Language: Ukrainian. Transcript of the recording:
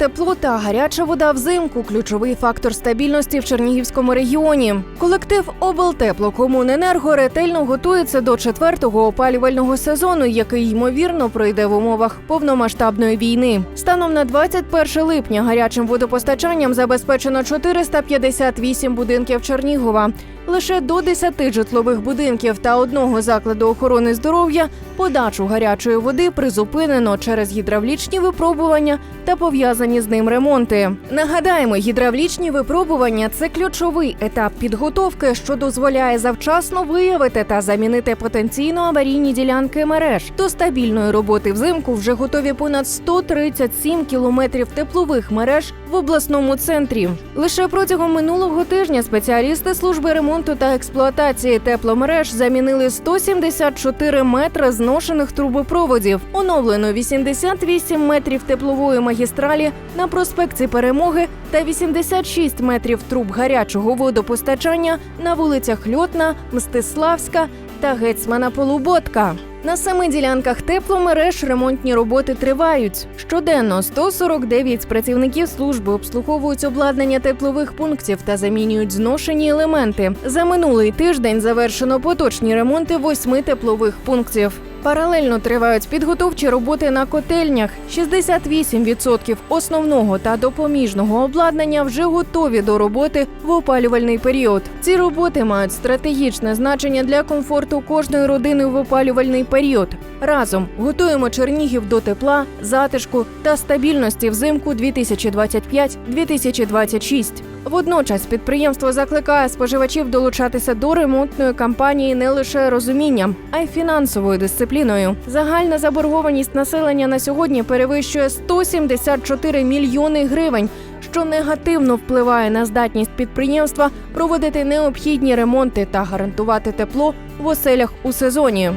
тепло та гаряча вода взимку ключовий фактор стабільності в Чернігівському регіоні. Колектив облтеплокомуненерго ретельно готується до четвертого опалювального сезону, який ймовірно пройде в умовах повномасштабної війни. Станом на 21 липня гарячим водопостачанням забезпечено 458 будинків Чернігова. Лише до 10 житлових будинків та одного закладу охорони здоров'я подачу гарячої води призупинено через гідравлічні випробування та пов'язані з ним ремонти. Нагадаємо, гідравлічні випробування це ключовий етап підготовки, що дозволяє завчасно виявити та замінити потенційно аварійні ділянки мереж. До стабільної роботи взимку вже готові понад 137 кілометрів теплових мереж в обласному центрі. Лише протягом минулого тижня спеціалісти служби ремонту та експлуатації тепломереж замінили 174 метри зношених трубопроводів. Оновлено 88 метрів теплової магістралі на проспекті Перемоги та 86 метрів труб гарячого водопостачання на вулицях Льотна, Мстиславська та Гетьмана Полуботка. На семи ділянках тепломереж ремонтні роботи тривають. Щоденно 149 працівників служби обслуговують обладнання теплових пунктів та замінюють зношені елементи. За минулий тиждень завершено поточні ремонти восьми теплових пунктів. Паралельно тривають підготовчі роботи на котельнях. 68% основного та допоміжного обладнання вже готові до роботи в опалювальний період. Ці роботи мають стратегічне значення для комфорту кожної родини в опалювальний період. Разом готуємо Чернігів до тепла, затишку та стабільності взимку 2025-2026. Водночас підприємство закликає споживачів долучатися до ремонтної кампанії не лише розумінням, а й фінансовою дисципліною. Загальна заборгованість населення на сьогодні перевищує 174 мільйони гривень, що негативно впливає на здатність підприємства проводити необхідні ремонти та гарантувати тепло в оселях у сезоні.